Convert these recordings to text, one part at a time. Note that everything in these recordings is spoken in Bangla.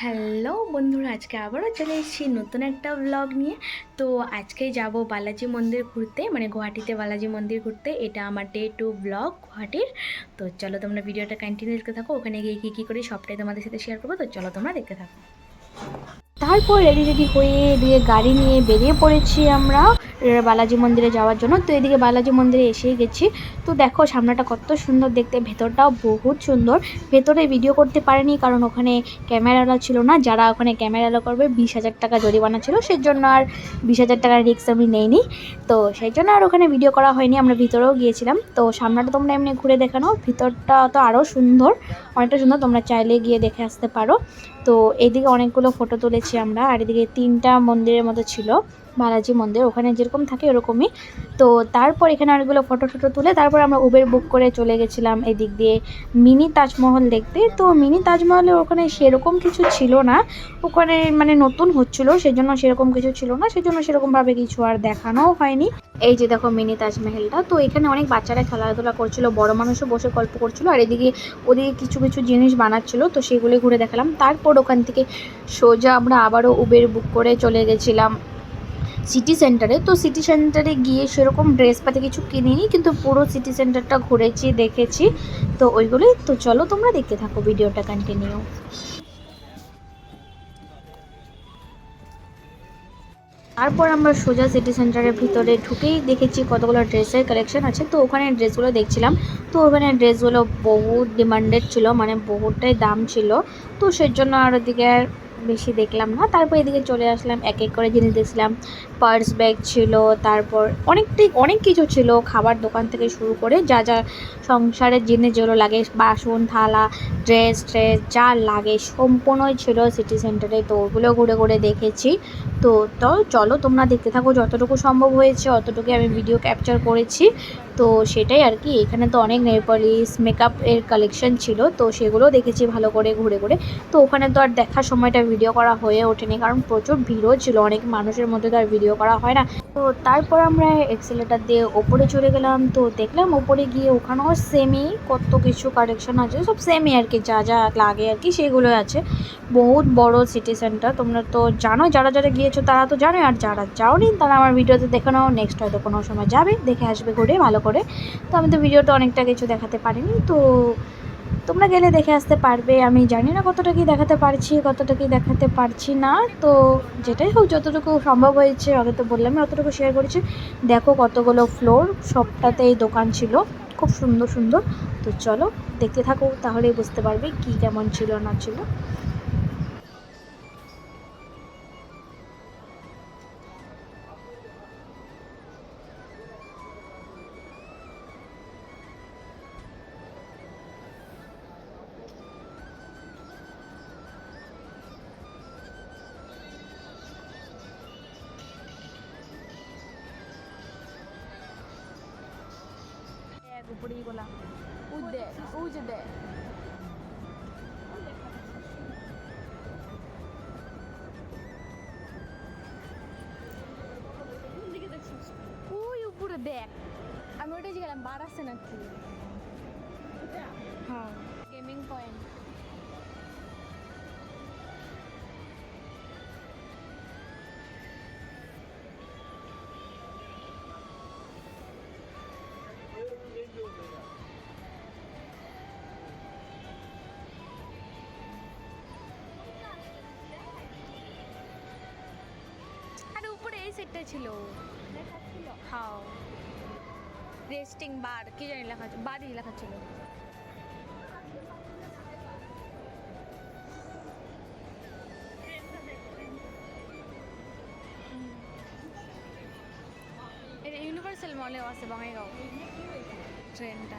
হ্যালো বন্ধুরা, আজকে আবারও চলে এসেছি নতুন একটা ব্লগ নিয়ে। তো আজকে যাব বালাজি মন্দির ঘুরতে মানে গুয়াহাটিতে বালাজি মন্দির ঘুরতে। এটা আমার ডে টু ব্লগ গুয়াহাটির। তো চলো তোমরা ভিডিওটা কন্টিনিউ দেখতে থাকো। ওখানে গিয়ে কী কী করি সবটাই তোমাদের সাথে শেয়ার করব। তো চলো তোমরা দেখতে থাকো। তারপর রেডি রেডি হয়ে দিয়ে গাড়ি নিয়ে বেরিয়ে পড়েছি আমরা বালাজি মন্দিরে যাওয়ার জন্য। তো এদিকে বালাজি মন্দিরে এসেই গেছি। তো দেখো সামনেটা কত সুন্দর দেখতে, ভেতরটাও বহুত সুন্দর। ভেতরে ভিডিও করতে পারেনি কারণ ওখানে ক্যামেরালা ছিল না। যারা ওখানে ক্যামেরালা করবে, বিশ হাজার টাকা জরিমানা ছিল। সেই জন্য আর বিশ হাজার টাকার রিক্স আমি নেইনি। তো সেই জন্য আর ওখানে ভিডিও করা হয়নি। আমরা ভিতরেও গিয়েছিলাম। তো সামনেটা তোমরা এমনি ঘুরে দেখানো। ভিতরটা তো আরও সুন্দর, অনেকটা সুন্দর। তোমরা চাইলে গিয়ে দেখে আসতে পারো। তো এদিকে অনেকগুলো ফটো তুলেছি আমরা আর এদিকে তিনটা মন্দিরের মতো ছিল। বালাজি মন্দির, ওখানে যেরকম থাকে ওরকমই। তো তারপর এখানে অনেকগুলো ফটো টটো তুলে তারপর আমরা উবের বুক করে চলে গেছিলাম এদিক দিয়ে মিনি তাজমহল দেখতে। তো মিনি তাজমহলে ওখানে সেরকম কিছু ছিল না। ওখানে মানে নতুন হচ্ছিল, সেজন্য সেরকম কিছু ছিল না। সেজন্য সেরকমভাবে কিছু আর দেখানোও হয়নি। এই যে দেখো মিনি তাজমহলটা, তো এখানে অনেক বাচ্চারা খেলাধুলা করছিল, বড় মানুষও বসে গল্প করছিল, আর এদিকে ওদিকে কিছু কিছু জিনিস বানাচ্ছিল, তো সেগুলো ঘুরে দেখালাম। তারপর ওখান থেকে সোজা আমরা আবারও উবের বুক করে চলে গেছিলাম। সিটি সেন্টারে তো সিটি সেন্টারে গিয়ে সেরকম ড্রেস পাতি কিছু কিনিনি, কিন্তু পুরো সিটি সেন্টারটা ঘুরেছি, দেখেছি। তো ওইগুলোই, তো চলো তোমরা দেখতে থাকো ভিডিওটা কন্টিনিউ তারপর আমরা সোজা সিটি সেন্টারের ভিতরে ঢুকেই দেখেছি কতগুলো ড্রেসের কালেকশন আছে। তো ওখানে ড্রেসগুলো দেখছিলাম। তো ওখানে ড্রেসগুলো বহুত ডিমান্ডেড ছিল মানে বহুতটাই দাম ছিল। তো সেই জন্য আর ওদিকে বেশি দেখলাম না। তারপর এদিকে চলে আসলাম, এক এক করে জিনিস দেখছিলাম। পার্স ব্যাগ ছিল, তারপর অনেকটাই অনেক কিছু ছিল। খাবার দোকান থেকে শুরু করে যা যা সংসারের জিনিস যেগুলো লাগে, বাসন, থালা ড্রেস ট্রেস যা লাগে, সম্পূর্ণই ছিল সিটি সেন্টারে তো ওগুলো ঘুরে ঘুরে দেখেছি। তো তো চলো তোমরা দেখতে থাকো যতটুকু সম্ভব হয়েছে অতটুকু আমি ভিডিও ক্যাপচার করেছি। তো সেটাই আর কি, এখানে তো অনেক নেল পলিশ মেকআপ এর কালেকশন ছিল, তো সেগুলোও দেখেছি ভালো করে ঘুরে ঘুরে। তো ওখানে তো আর দেখার সময়টা ভিডিও করা হয়ে ওঠেনি, কারণ প্রচুর ভিড়ও ছিল, অনেক মানুষের মধ্যে তো আর ভিডিও করা হয় না। তো তারপর আমরা এক্সেলেটার দিয়ে ওপরে চলে গেলাম, তো দেখলাম ওপরে গিয়ে ওখানেও সেমই কত কিছু কালেকশন আছে, সব সেমই আর কি, যা যা লাগে আর কি সেগুলো আছে। বহুত বড় সিটি সেন্টার তোমরা তো জানো, যারা যারা গিয়েছো তারা তো জানো আর যারা যাওনি তারা আমার ভিডিওতে দেখে নাও নেক্সট হয়তো কোনো সময় যাবে, দেখে আসবে ঘুরে ভালো করে। তো আমি তো ভিডিওতে অনেকটা কিছু দেখাতে পারিনি, তো তোমরা গেলে দেখে আসতে পারবে। আমি জানি না কতটা কি দেখাতে পারছি, কতটা কি দেখাতে পারছি না, তো যেটাই হোক, যতটুকু সম্ভব হয়েছে আগে তো বললামই, অতটুকু শেয়ার করেছি। দেখো কতগুলো ফ্লোর সবটাতেই দোকান ছিল, খুব সুন্দর সুন্দর। তো চলো, দেখতে থাকো, তাহলেই বুঝতে পারবে কি কেমন ছিল, না ছিল। এক উপরেই গোলা উজ দে ওই উপরে দেখ আমি ওটা গেলাম বার আছে নাকি সেটটা ছিল। হাও। রেস্টিং বার কি জানি লেখা বারই লেখা ছিল। ইউনিভার্সাল মলেও আছে বঙ্গাইগাঁও ট্রেনটা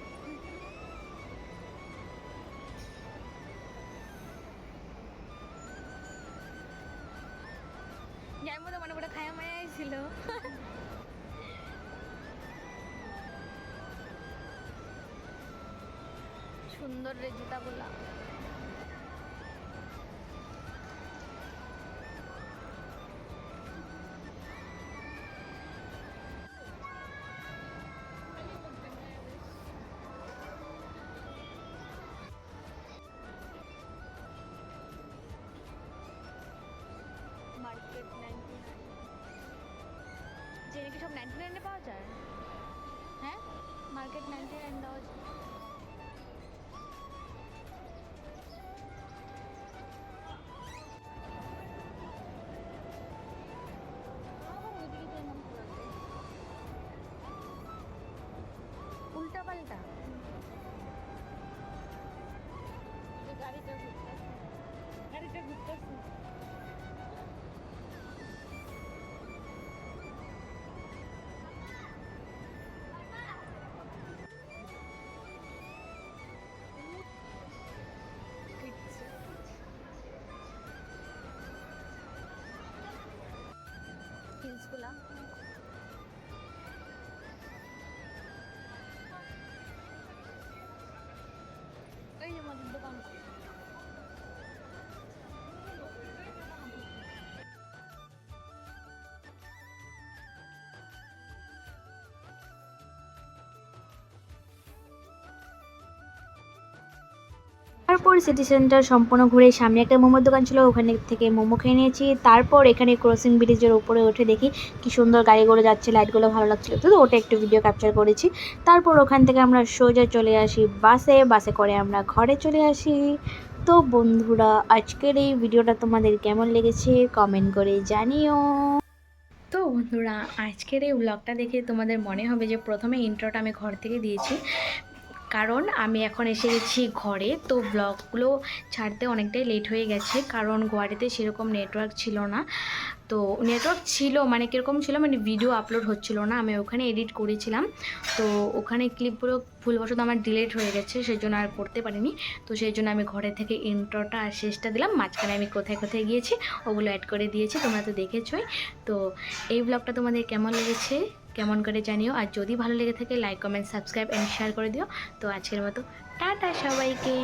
করে খায়া মায়া আইছিল। সুন্দর রে কি সব নাইনটি নাইনে পাওয়া যায়? হ্যাঁ? মার্কেট নাইনটি নাইন দেওয়া যায়। উল্টা পাল্টা গাড়িটা ঘুরতেছে গাড়িটা ঘুরতেছে তারপর সিটি সেন্টার সম্পূর্ণ ঘুরে সামনে একটা মোমোর দোকান ছিল, ওখানে থেকে মোমো খেয়ে নিয়েছি। তারপর এখানে ক্রসিং ব্রিজের উপরে উঠে দেখি কি সুন্দর গাড়িগুলো যাচ্ছে লাইটগুলো ভালো লাগছিল তো ওটা একটু ভিডিও ক্যাপচার করেছি। তারপর ওখান থেকে আমরা সোজা চলে আসি বাসে বাসে করে আমরা ঘরে চলে আসি। তো বন্ধুরা, আজকের এই ভিডিওটা তোমাদের কেমন লেগেছে কমেন্ট করে জানিও। তো বন্ধুরা, আজকের এই ব্লগটা দেখে তোমাদের মনে হবে যে প্রথমে ইন্ট্রোটা আমি ঘর থেকে দিয়েছি। কারণ আমি এখন এসে গেছি ঘরে, তো ব্লগগুলো ছাড়তে অনেকটাই লেট হয়ে গেছে, কারণ গুয়াহাটিতে সেরকম নেটওয়ার্ক ছিল না। তো নেটওয়ার্ক ছিল মানে কীরকম ছিল মানে ভিডিও আপলোড হচ্ছিল না, আমি ওখানে এডিট করেছিলাম। তো ওখানে ক্লিপগুলো ভুলবশত আমার ডিলেট হয়ে গেছে সেই জন্য আর করতে পারিনি। তো সেই জন্য আমি ঘরে থেকে ইন্ট্রোটা আর শেষটা দিলাম, মাঝখানে আমি কোথায় কোথায় গিয়েছি, ওগুলো অ্যাড করে দিয়েছি, তোমরা তো দেখেছোই। তো এই ব্লগটা তোমাদের কেমন লেগেছে? কেমন করে জানিও। আর যদি ভালো লেগে থাকে like comment subscribe and share করে দিও। তো আজকের মতো, টাটা সবাইকে।